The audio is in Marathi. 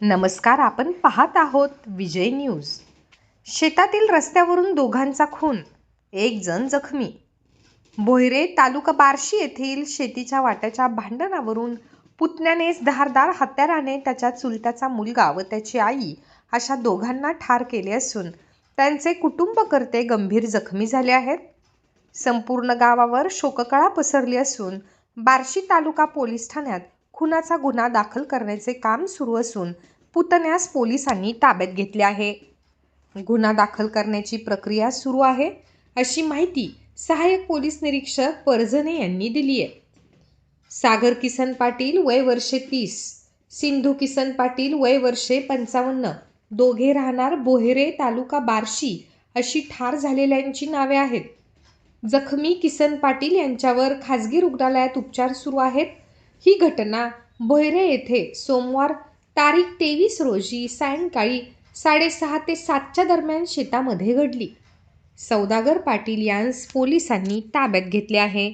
नमस्कार आपण पाहत आहोत विजय न्यूज. शेतातील रस्त्यावरून दोघांचा खून एक जण जखमी. भोयरे तालुका बार्शी येथील शेतीच्या वाट्याच्या भांडणावरून पुतण्यानेच धारदार हत्याराने त्याच्या चुलत्याचा मुलगा व त्याची आई अशा दोघांना ठार केले असून त्यांचे कुटुंबकर्ते गंभीर जखमी झाले आहेत. संपूर्ण गावावर शोककळा पसरली असून बार्शी तालुका पोलीस ठाण्यात खुनाचा गुन्हा दाखल करण्याचे काम सुरू असून पुतण्यास पोलिसांनी ताब्यात घेतले आहे. गुन्हा दाखल करण्याची प्रक्रिया सुरू आहे अशी माहिती सहाय्यक पोलीस निरीक्षक परजने यांनी दिली आहे. सागर किसन पाटील वय वर्षे तीस सिंधू किसन पाटील वय वर्षे पंचावन्न दोघे राहणार बोहेरे तालुका बार्शी अशी ठार झालेल्यांची नावे आहेत. जखमी किसन पाटील यांच्यावर खाजगी रुग्णालयात उपचार सुरू आहेत ही घटना भैरे येथे सोमवार तारीख तेवीस रोजी सायंकाळी साडेसहा ते सातच्या दरम्यान शेतामध्ये घडली. सौदागर पाटील यांस पोलिसांनी ताब्यात घेतले आहे.